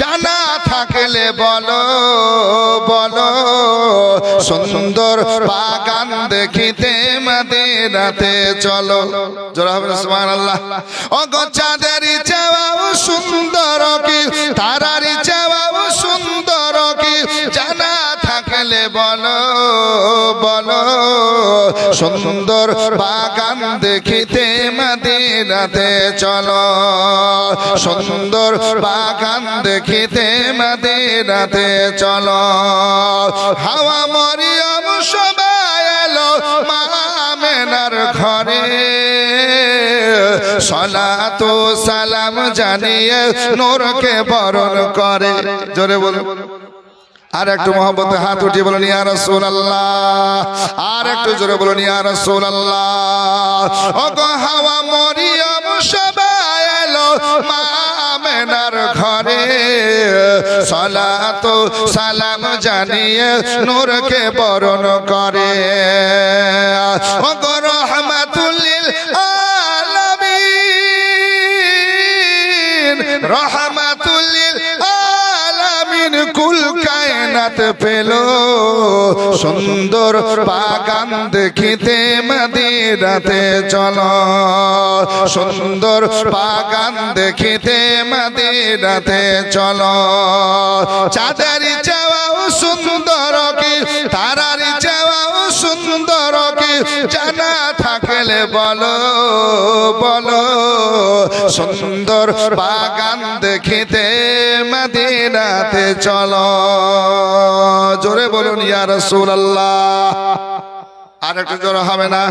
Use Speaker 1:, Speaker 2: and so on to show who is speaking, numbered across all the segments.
Speaker 1: জানা থাকলে বলো বলো, সুন্দর বাগান দেখিতে মাদিনাতে চলো। জোরা হবে সুবহানাল্লাহ। ও গো চাঁদের চাওয়াও সুন্দর কি বলো বলো সুন্দর বাগান দেখিতে মদিনাতে চলো। সুন্দর বাগান দেখিতে মদিনাতে চলো। হাওয়া মরিয়ম সবাই এলো মা আমেনার ঘরে। সলাতু সালাম জানিয়ে নূরকে বরণ করে। জোরে বলুন। আর একটু মোহাম্মতে হাত উঠিয়ে বলুন ইয়া রাসূলুল্লাহ আর একটু জোরে বলুন ইয়া রাসূলুল্লাহ ও গো হাওয়া মরিয়ম সবাই এলো মা আমেনার ঘরে। সালাতু সালাম জানিয়ে নূরকে বরণ করে। ও গো রহমাতুল লিল আলামিন রহমাতুল লিল আলামিন কুল কায়নাত পেল। সুন্দর বাগান দেখিতে মদিনাতে চলো। সুন্দর বাগান দেখিতে মদিনাতে চলো। চাঁদারি চাওয়াও সুন্দর কি? তারারি চাওয়াও সুন্দর জানা থাকলে বলো বলো, সুন্দর বাগান দেখিতে চলো। জোরে বলুন আর একটু জোরে হবে না?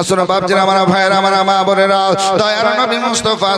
Speaker 1: আসুন, বাপজিরা, আমার ভাইয়েরা, আমার মা বোনেরা, দয়ার নবী মুস্তফা